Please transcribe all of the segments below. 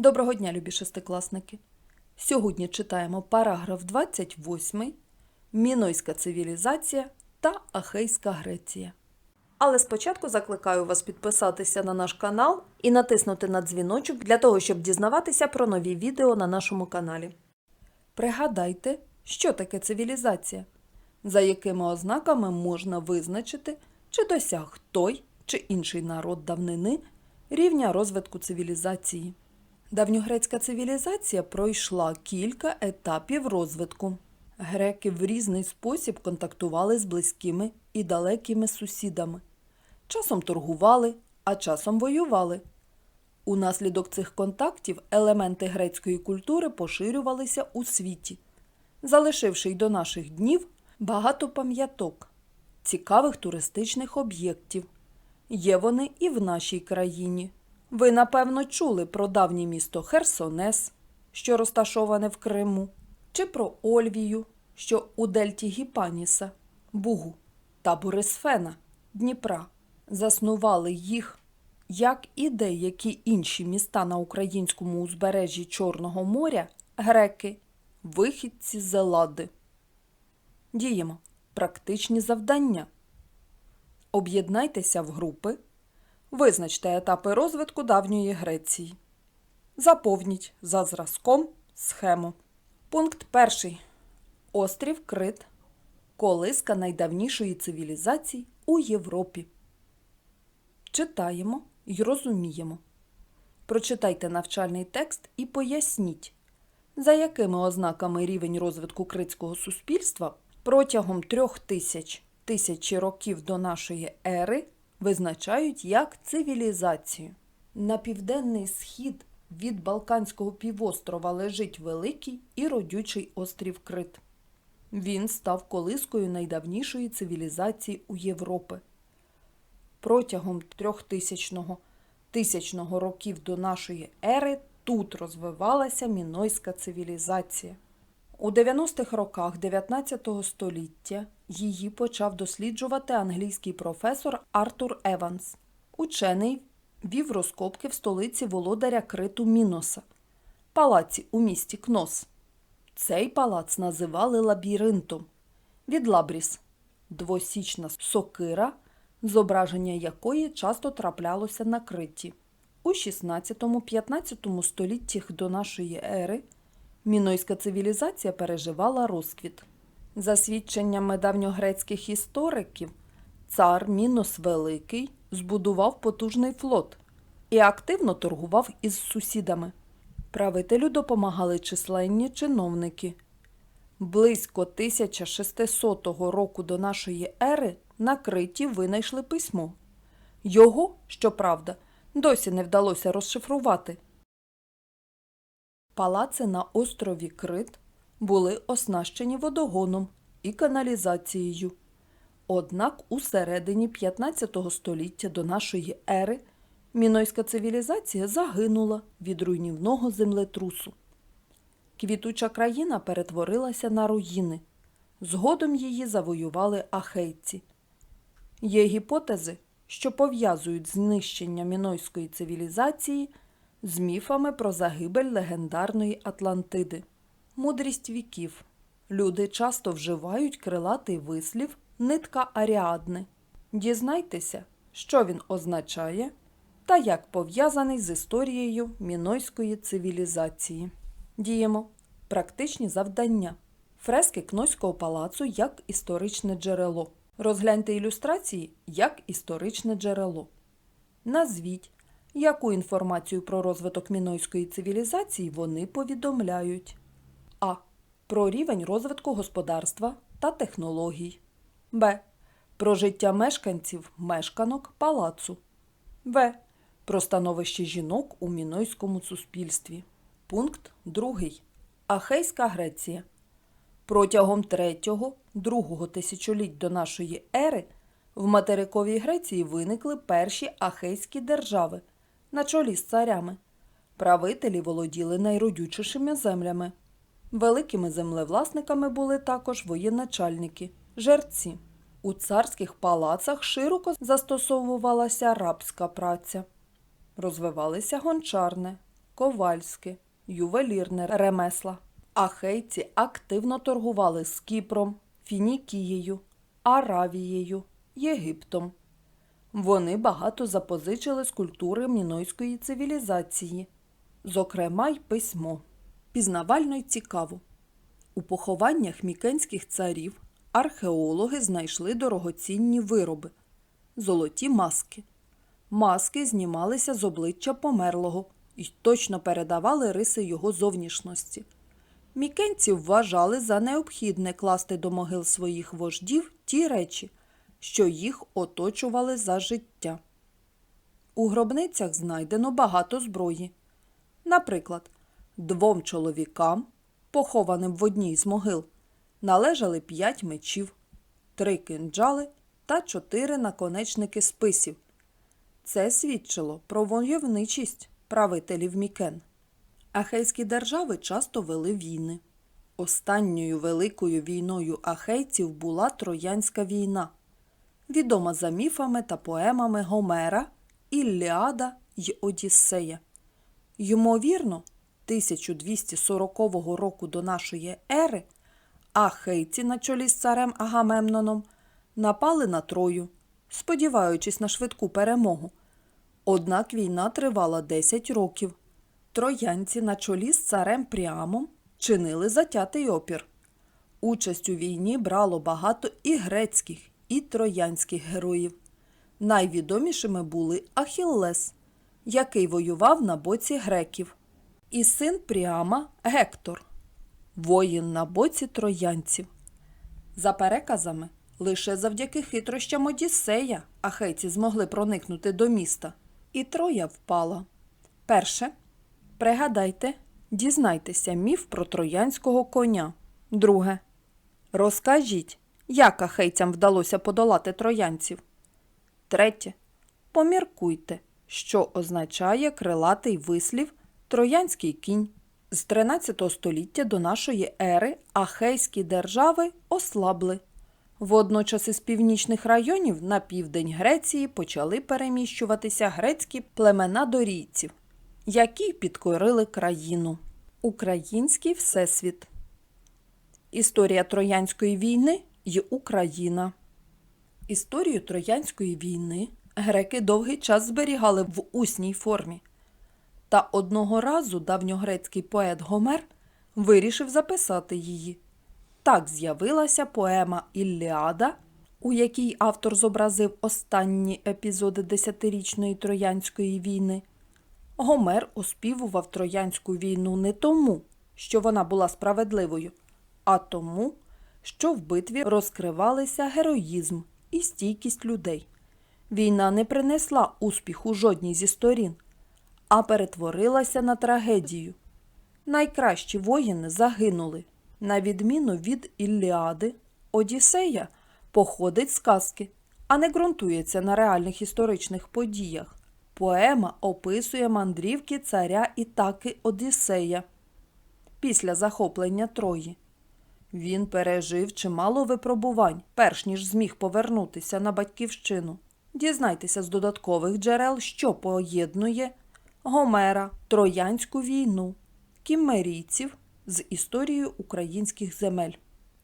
Доброго дня, любі шестикласники! Сьогодні читаємо параграф 28 Мінойська цивілізація та Ахейська Греція. Але спочатку закликаю вас підписатися на наш канал і натиснути на дзвіночок для того, щоб дізнаватися про нові відео на нашому каналі. Пригадайте, що таке цивілізація, за якими ознаками можна визначити, чи досяг той чи інший народ давнини рівня розвитку цивілізації. Давньогрецька цивілізація пройшла кілька етапів розвитку. Греки в різний спосіб контактували з близькими і далекими сусідами. Часом торгували, а часом воювали. Унаслідок цих контактів елементи грецької культури поширювалися у світі, залишивши й до наших днів багато пам'яток, цікавих туристичних об'єктів. Є вони і в нашій країні. Ви, напевно, чули про давнє місто Херсонес, що розташоване в Криму, чи про Ольвію, що у дельті Гіпаніса, Бугу та Борисфена, Дніпра. Заснували їх, як і деякі інші міста на українському узбережжі Чорного моря, греки, вихідці з Елади. Діємо практичні завдання. Об'єднайтеся в групи. Визначте етапи розвитку давньої Греції. Заповніть за зразком схему. Пункт перший. Острів Крит. Колиска найдавнішої цивілізації у Європі. Читаємо й розуміємо. Прочитайте навчальний текст і поясніть, за якими ознаками рівень розвитку критського суспільства протягом трьох тисяч тисячі років до нашої ери визначають як цивілізацію. На південний схід від Балканського півострова лежить великий і родючий острів Крит. Він став колискою найдавнішої цивілізації у Європи. Протягом трьохтисячного тисячного років до нашої ери тут розвивалася мінойська цивілізація. У 90-х роках 19 століття її почав досліджувати англійський професор Артур Еванс. Учений вів розкопки в столиці володаря Криту Міноса, палаці у місті Кнос. Цей палац називали лабіринтом від лабріс двосічна сокира, зображення якої часто траплялося на криті. У 16-15 століттях до нашої ери мінойська цивілізація переживала розквіт. За свідченнями давньогрецьких істориків, цар Мінос Великий збудував потужний флот і активно торгував із сусідами. Правителю допомагали численні чиновники. Близько 1600 року до нашої ери на Криті винайшли письмо. Його, щоправда, досі не вдалося розшифрувати. Палаци на острові Крит були оснащені водогоном і каналізацією. Однак у середині 15 століття до нашої ери мінойська цивілізація загинула від руйнівного землетрусу. Квітуча країна перетворилася на руїни. Згодом її завоювали ахейці. Є гіпотези, що пов'язують знищення мінойської цивілізації з міфами про загибель легендарної Атлантиди. Мудрість віків. Люди часто вживають крилатий вислів нитка Аріадни. Дізнайтеся, що він означає та як пов'язаний з історією мінойської цивілізації. Діємо практичні завдання. Фрески Кнойського палацу як історичне джерело. Розгляньте ілюстрації як історичне джерело. Назвіть, яку інформацію про розвиток мінойської цивілізації вони повідомляють. А. Про рівень розвитку господарства та технологій. Б. Про життя мешканців мешканок палацу. В. Про становище жінок у мінойському суспільстві. Пункт 2. Ахейська Греція. Протягом 3-2 тисячоліть до нашої ери в материковій Греції виникли перші ахейські держави на чолі з царями. Правителі володіли найродючішими землями. Великими землевласниками були також воєначальники, жерці. У царських палацах широко застосовувалася рабська праця. Розвивалися гончарне, ковальське, ювелірне ремесла. Ахейці активно торгували з Кіпром, Фінікією, Аравією, Єгиптом. Вони багато запозичили з культури мінойської цивілізації, зокрема й письмо. Пізнавально й цікаво. У похованнях мікенських царів археологи знайшли дорогоцінні вироби золоті маски. Маски знімалися з обличчя померлого і точно передавали риси його зовнішності. Мікенці вважали за необхідне класти до могил своїх вождів ті речі, що їх оточували за життя. У гробницях знайдено багато зброї. Наприклад, двом чоловікам, похованим в одній з могил, належали п'ять мечів, три кинджали та чотири наконечники списів. Це свідчило про войовничість правителів Мікен. Ахейські держави часто вели війни. Останньою великою війною ахейців була Троянська війна, відома за міфами та поемами Гомера, Ілліада й Одіссея. Ймовірно, 1240 року до нашої ери ахейці на чолі з царем Агамемноном напали на Трою, сподіваючись на швидку перемогу. Однак війна тривала 10 років. Троянці на чолі з царем Пріамом чинили затятий опір. Участь у війні брало багато і грецьких, і троянських героїв. Найвідомішими були Ахіллес, який воював на боці греків, і син Пріама Гектор, воїн на боці троянців. За переказами, лише завдяки хитрощам Одіссея ахейці змогли проникнути до міста, і Троя впала. Перше. Пригадайте, дізнайтеся міф про троянського коня. Друге. Розкажіть, як ахейцям вдалося подолати троянців. Третє. Поміркуйте, що означає крилатий вислів Троянський кінь. З 13 століття до нашої ери ахейські держави ослабли. Водночас із північних районів на південь Греції почали переміщуватися грецькі племена дорійців, які підкорили країну. Український всесвіт. Історія Троянської війни й Україна. Історію Троянської війни греки довгий час зберігали в усній формі. Та одного разу давньогрецький поет Гомер вирішив записати її. Так з'явилася поема Ілліада, у якій автор зобразив останні епізоди десятирічної Троянської війни. Гомер оспівував Троянську війну не тому, що вона була справедливою, а тому, що в битві розкривалися героїзм і стійкість людей. Війна не принесла успіху жодній зі сторін, а перетворилася на трагедію. Найкращі воїни загинули. На відміну від Ілліади, Одіссея походить з казки, а не ґрунтується на реальних історичних подіях. Поема описує мандрівки царя Ітаки Одіссея після захоплення Трої. Він пережив чимало випробувань, перш ніж зміг повернутися на батьківщину. Дізнайтеся з додаткових джерел, що поєднує Гомера, Троянську війну, кіммерійців з історією українських земель.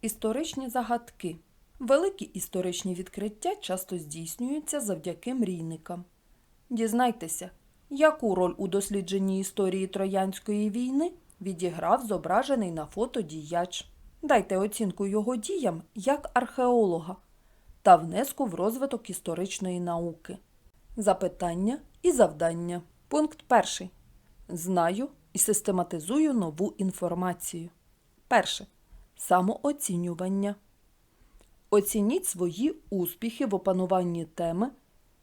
Історичні загадки. Великі історичні відкриття часто здійснюються завдяки мрійникам. Дізнайтеся, яку роль у дослідженні історії Троянської війни відіграв зображений на фото діяч. Дайте оцінку його діям як археолога та внеску в розвиток історичної науки. Запитання і завдання. Пункт перший. Знаю і систематизую нову інформацію. Перше. Самооцінювання. Оцініть свої успіхи в опануванні теми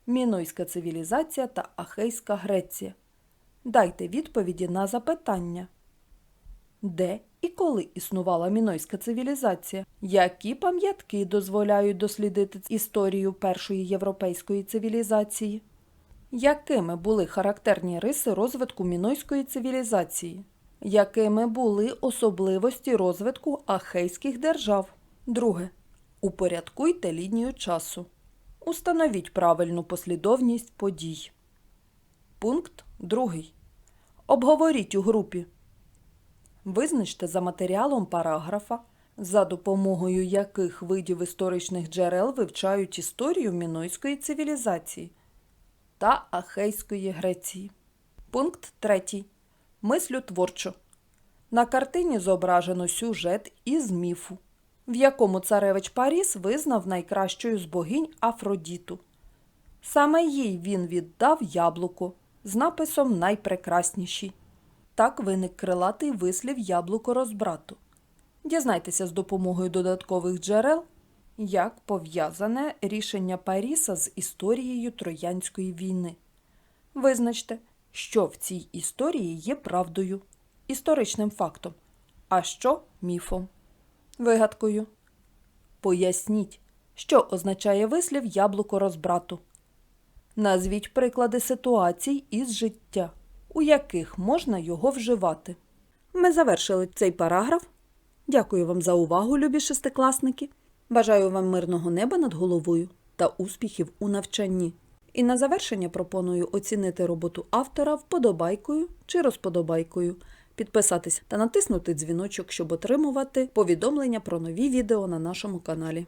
Мінойська цивілізація та Ахейська Греція. Дайте відповіді на запитання. Де і коли існувала мінойська цивілізація? Які пам'ятки дозволяють дослідити історію першої європейської цивілізації? Якими були характерні риси розвитку мінойської цивілізації? Якими були особливості розвитку ахейських держав? Друге. Упорядкуйте лінію часу. Установіть правильну послідовність подій. Пункт 2. Обговоріть у групі. Визначте за матеріалом параграфа, за допомогою яких видів історичних джерел вивчають історію мінойської цивілізації та Ахейської Греції. Пункт 3. Мислю творчо. На картині зображено сюжет із міфу, в якому царевич Паріс визнав найкращою з богинь Афродіту. Саме їй він віддав яблуко з написом Найпрекрасніші. Так виник крилатий вислів яблуко розбрату. Дізнайтеся з допомогою додаткових джерел, як пов'язане рішення Паріса з історією Троянської війни. Визначте, що в цій історії є правдою, історичним фактом, а що міфом, вигадкою. Поясніть, що означає вислів яблуко розбрату. Назвіть приклади ситуацій із життя, у яких можна його вживати. Ми завершили цей параграф. Дякую вам за увагу, любі шестикласники. Бажаю вам мирного неба над головою та успіхів у навчанні. І на завершення пропоную оцінити роботу автора вподобайкою чи розподобайкою, підписатись та натиснути дзвіночок, щоб отримувати повідомлення про нові відео на нашому каналі.